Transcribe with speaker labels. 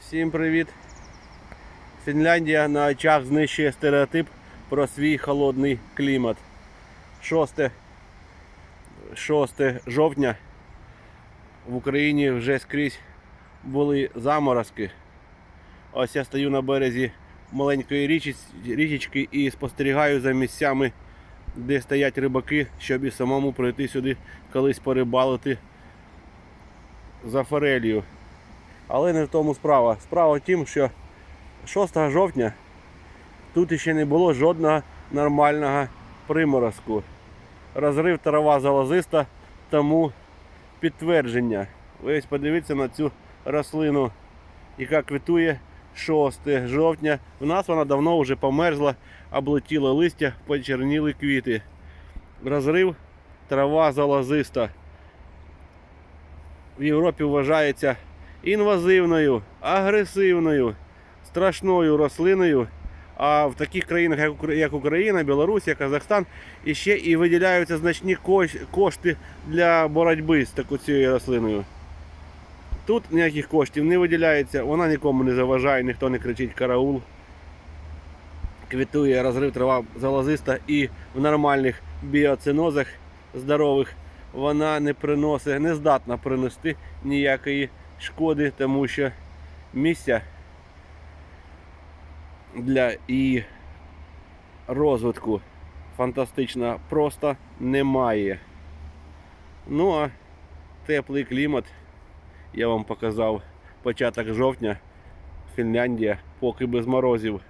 Speaker 1: Всім привіт! Фінляндія на очах знищує стереотип про свій холодний клімат. 6, 6 жовтня в Україні вже скрізь були заморозки. Ось я стою на березі маленької річечки і спостерігаю за місцями, де стоять рибаки, щоб і самому прийти сюди колись порибалити за форелью. Але не в тому справа. Справа в тім, що 6 жовтня тут ще не було жодного нормального приморозку. Розрив трава залозиста, тому підтвердження. Ви ось подивіться на цю рослину, яка квітує 6 жовтня. У нас вона давно вже померзла, облетіло листя, почерніли квіти. Розрив трава залозиста. В Європі вважається інвазивною, агресивною, страшною рослиною. А в таких країнах, як Україна, Білорусія, Казахстан, іще і виділяються значні кошти для боротьби з такою цією рослиною. Тут ніяких коштів не виділяється, вона нікому не заважає, ніхто не кричить караул. Квітує розрив трава залозиста і в нормальних біоцинозах здорових вона не приносить, не здатна принести ніякої шкоди, тому що місця для її розвитку фантастично просто немає. Ну а теплий клімат я вам показав початок жовтня, Фінляндія, поки без морозів.